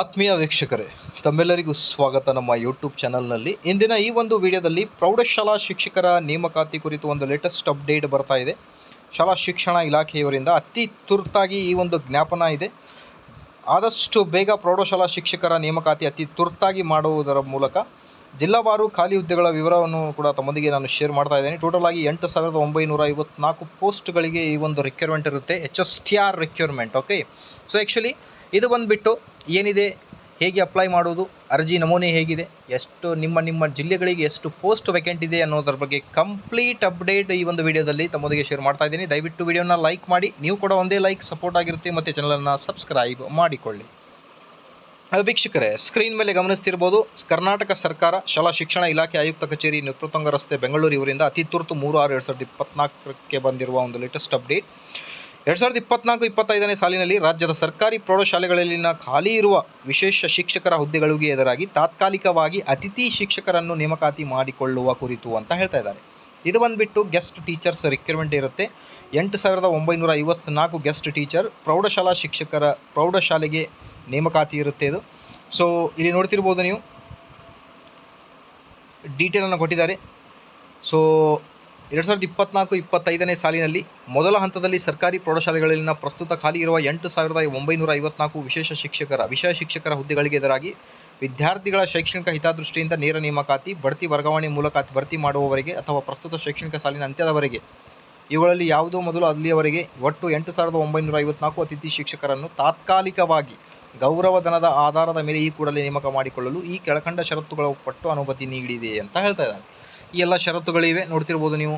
ಆತ್ಮೀಯ ವೀಕ್ಷಕರೇ, ತಮ್ಮೆಲ್ಲರಿಗೂ ಸ್ವಾಗತ ನಮ್ಮ ಯೂಟ್ಯೂಬ್ ಚಾನಲ್ನಲ್ಲಿ ಇಂದಿನ ಈ ಒಂದು ವಿಡಿಯೋದಲ್ಲಿ ಪ್ರೌಢಶಾಲಾ ಶಿಕ್ಷಕರ ನೇಮಕಾತಿ ಕುರಿತು ಒಂದು ಲೇಟೆಸ್ಟ್ ಅಪ್ಡೇಟ್ ಬರ್ತಾ ಇದೆ. ಶಾಲಾ ಶಿಕ್ಷಣ ಇಲಾಖೆಯವರಿಂದ ಅತಿ ತುರ್ತಾಗಿ ಈ ಒಂದು ಜ್ಞಾಪನ ಇದೆ. ಆದಷ್ಟು ಬೇಗ ಪ್ರೌಢಶಾಲಾ ಶಿಕ್ಷಕರ ನೇಮಕಾತಿ ಅತಿ ತುರ್ತಾಗಿ ಮಾಡುವುದರ ಮೂಲಕ ಜಿಲ್ಲಾವಾರು ಖಾಲಿ ಹುದ್ದೆಗಳ ವಿವರವನ್ನು ಕೂಡ ತಮ್ಮೊಂದಿಗೆ ನಾನು ಶೇರ್ ಮಾಡ್ತಾ ಇದ್ದೇನೆ. ಟೋಟಲ್ ಆಗಿ ಎಂಟು ಸಾವಿರದ ಒಂಬೈನೂರ ಐವತ್ನಾಲ್ಕು ಪೋಸ್ಟ್ಗಳಿಗೆ ಈ ಒಂದು ರಿಕ್ವೈರ್ಮೆಂಟ್ ಇರುತ್ತೆ. H S T R requirement okay so actually ಇದು ಬಂದುಬಿಟ್ಟು ಏನಿದೆ? ಹೇಗೆ ಅಪ್ಲೈ ಮಾಡೋದು ಅರ್ಜಿ ನಮೂನೆ ಹೇಗಿದೆ? ಎಷ್ಟು ನಿಮ್ಮ ನಿಮ್ಮ ಜಿಲ್ಲೆಗಳಿಗೆ ಎಷ್ಟು ಪೋಸ್ಟ್ ವೆಕೆಂಟ್ ಇದೆ ಅನ್ನೋದ್ರ ಬಗ್ಗೆ ಕಂಪ್ಲೀಟ್ ಅಪ್ಡೇಟ್ ಈ ಒಂದು ವಿಡಿಯೋದಲ್ಲಿ ತಮ್ಮೊಂದಿಗೆ ಶೇರ್ ಮಾಡ್ತಾ ಇದ್ದೀನಿ. ದಯವಿಟ್ಟು ವಿಡಿಯೋನ ಲೈಕ್ ಮಾಡಿ. ನೀವು ಕೂಡ ಒಂದೇ ಲೈಕ್ ಸಪೋರ್ಟ್ ಆಗಿರುತ್ತೆ. ಮತ್ತು ಚಾನಲನ್ನು ಸಬ್ಸ್ಕ್ರೈಬ್ ಮಾಡಿಕೊಳ್ಳಿ. ವೀಕ್ಷಕರೇ ಸ್ಕ್ರೀನ್ ಮೇಲೆ ಗಮನಿಸ್ತಿರ್ಬೋದು. ಕರ್ನಾಟಕ ಸರ್ಕಾರ, ಶಾಲಾ ಶಿಕ್ಷಣ ಇಲಾಖೆ ಆಯುಕ್ತ ಕಚೇರಿ ನಿಪ್ರತಂಗ ರಸ್ತೆ, ಬೆಂಗಳೂರು ಇವರಿಂದ ಅತಿ ತುರ್ತು ಮೂರು ಆರು ಎರಡು ಸಾವಿರದ ಇಪ್ಪತ್ನಾಲ್ಕಕ್ಕೆ ಬಂದಿರುವ ಒಂದು ಲೇಟೆಸ್ಟ್ ಅಪ್ಡೇಟ್ ಎರಡು ಸಾವಿರದ ಇಪ್ಪತ್ನಾಲ್ಕು, ಇಪ್ಪತ್ತೈದನೇ ಸಾಲಿನಲ್ಲಿ ರಾಜ್ಯದ ಸರ್ಕಾರಿ ಪ್ರೌಢಶಾಲೆಗಳಲ್ಲಿನ ಖಾಲಿ ಇರುವ ವಿಶೇಷ ಶಿಕ್ಷಕರ ಹುದ್ದೆಗಳಿಗೆ ಎದುರಾಗಿ ತಾತ್ಕಾಲಿಕವಾಗಿ ಅತಿಥಿ ಶಿಕ್ಷಕರನ್ನು ನೇಮಕಾತಿ ಮಾಡಿಕೊಳ್ಳುವ ಕುರಿತು ಅಂತ ಹೇಳ್ತಾ ಇದ್ದಾರೆ. ಇದು ಬಂದುಬಿಟ್ಟು ಗೆಸ್ಟ್ ಟೀಚರ್ಸ್ ರಿಕ್ವೈರ್ಮೆಂಟ್ ಇರುತ್ತೆ. ಎಂಟು ಸಾವಿರದ ಒಂಬೈನೂರ ಐವತ್ನಾಲ್ಕು ಗೆಸ್ಟ್ ಟೀಚರ್ ಪ್ರೌಢಶಾಲಾ ಶಿಕ್ಷಕರ ಪ್ರೌಢಶಾಲೆಗೆ ನೇಮಕಾತಿ ಇರುತ್ತೆ ಇದು. ಸೊ ಇಲ್ಲಿ ನೋಡ್ತಿರ್ಬೋದು ನೀವು. ಡೀಟೇಲನ್ನು ಕೊಟ್ಟಿದ್ದಾರೆ. ಸೊ ಎರಡು ಸಾವಿರದ ಇಪ್ಪತ್ನಾಲ್ಕು, ಇಪ್ಪತ್ತೈದನೇ ಸಾಲಿನಲ್ಲಿ ಮೊದಲ ಹಂತದಲ್ಲಿ ಸರ್ಕಾರಿ ಪ್ರೌಢಶಾಲೆಗಳಲ್ಲಿನ ಪ್ರಸ್ತುತ ಖಾಲಿ ಇರುವ ಎಂಟು ಸಾವಿರದ ಒಂಬೈನೂರ ಐವತ್ನಾಲ್ಕು ವಿಶೇಷ ಶಿಕ್ಷಕರ, ವಿಷಯ ಶಿಕ್ಷಕರ ಹುದ್ದೆಗಳಿಗೆ ಎದುರಾಗಿ ವಿದ್ಯಾರ್ಥಿಗಳ ಶೈಕ್ಷಣಿಕ ಹಿತದೃಷ್ಟಿಯಿಂದ ನೇರ ನೇಮಕಾತಿ, ಬಡ್ತಿ ವರ್ಗಾವಣೆ ಮೂಲಕ ಭರ್ತಿ ಮಾಡುವವರೆಗೆ ಅಥವಾ ಪ್ರಸ್ತುತ ಶೈಕ್ಷಣಿಕ ಸಾಲಿನ ಅಂತ್ಯದವರೆಗೆ. ಇವುಗಳಲ್ಲಿ ಯಾವುದೋ ಮೊದಲು ಅಲ್ಲಿಯವರೆಗೆ ಒಟ್ಟು ಎಂಟು ಸಾವಿರದ ಒಂಬೈನೂರ ಐವತ್ನಾಲ್ಕು ಅತಿಥಿ ಶಿಕ್ಷಕರನ್ನು ತಾತ್ಕಾಲಿಕವಾಗಿ ಗೌರವಧನದ ಆಧಾರದ ಮೇಲೆ ಈ ಕೂಡಲೇ ನೇಮಕ ಮಾಡಿಕೊಳ್ಳಲು ಈ ಕೆಳಕಂಡ ಷರತ್ತುಗಳ ಪಟ್ಟು ಅನುಮತಿ ನೀಡಿದೆ ಅಂತ ಹೇಳ್ತಾ ಇದ್ದಾರೆ ಈ ಎಲ್ಲ ಷರತ್ತುಗಳಿವೆ, ನೋಡ್ತಿರ್ಬೋದು ನೀವು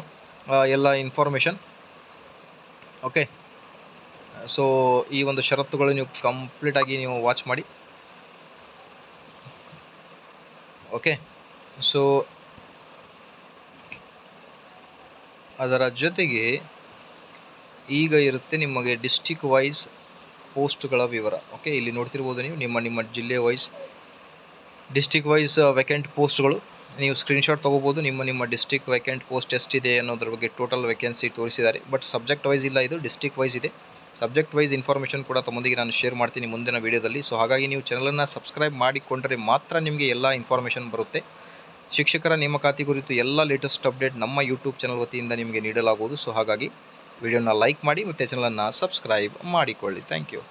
ಎಲ್ಲ ಇನ್ಫಾರ್ಮೇಷನ್ ಓಕೆ ಸೊ ಈ ಒಂದು ಷರತ್ತುಗಳು ನೀವು ಕಂಪ್ಲೀಟಾಗಿ ನೀವು ವಾಚ್ ಮಾಡಿ. ಓಕೆ ಸೊ ಅದರ ಜೊತೆಗೆ ಈಗ ಇರುತ್ತೆ ನಿಮಗೆ ಡಿಸ್ಟಿಕ್ ವೈಸ್ ಪೋಸ್ಟ್ಗಳ ವಿವರ. ಓಕೆ ಇಲ್ಲಿ ನೋಡ್ತಿರ್ಬೋದು ನೀವು, ನಿಮ್ಮ ನಿಮ್ಮ ಜಿಲ್ಲೆ ವೈಸ್ ಡಿಸ್ಟಿಕ್ ವೈಸ್ ವೆಕೆಂಟ್ ಪೋಸ್ಟ್ಗಳು ನೀವು ಸ್ಕ್ರೀನ್ಶಾಟ್ ತೊಗೋಬೋದು, ನಿಮ್ಮ ನಿಮ್ಮ ಡಿಸ್ಟಿಕ್ ವೆಕೆಂಟ್ ಪೋಸ್ಟ್ ಎಷ್ಟಿದೆ ಅನ್ನೋದ್ರ ಬಗ್ಗೆ ಟೋಟಲ್ ವೆಕೆನ್ಸಿ ತೋರಿಸಿದ್ದಾರೆ. ಬಟ್ ಸಬ್ಜೆಕ್ಟ್ ವೈಸ್ ಇಲ್ಲ, ಇದು ಡಿಸ್ಟಿಕ್ ವೈಸ್ ಇದೆ. ಸಬ್ಜೆಕ್ಟ್ ವೈಸ್ ಇನ್ಫಾರ್ಮೇಷನ್ ಕೂಡ ತಮ್ಮೊಂದಿಗೆ ನಾನು ಶೇರ್ ಮಾಡ್ತೀನಿ ಮುಂದಿನ ವೀಡಿಯೋದಲ್ಲಿ ಸೊ ಹಾಗಾಗಿ ನೀವು ಚಾನಲನ್ನು ಸಬ್ಸ್ಕ್ರೈಬ್ ಮಾಡಿಕೊಂಡರೆ ಮಾತ್ರ ನಿಮಗೆ ಎಲ್ಲ ಇನ್ಫಾರ್ಮೇಷನ್ ಬರುತ್ತೆ. ಶಿಕ್ಷಕರ ನೇಮಕಾತಿ ಕುರಿತು ಎಲ್ಲ ಲೇಟೆಸ್ಟ್ ಅಪ್ಡೇಟ್ ನಮ್ಮ ಯೂಟ್ಯೂಬ್ ಚಾನಲ್ ವತಿಯಿಂದ ನಿಮಗೆ ನೀಡಲಾಗುವುದು. ಸೊ ಹಾಗಾಗಿ ವಿಡಿಯೋನ ಲೈಕ್ ಮಾಡಿ ಮತ್ತು ಚಾನಲನ್ನು ಸಬ್ಸ್ಕ್ರೈಬ್ ಮಾಡಿಕೊಳ್ಳಿ. Thank you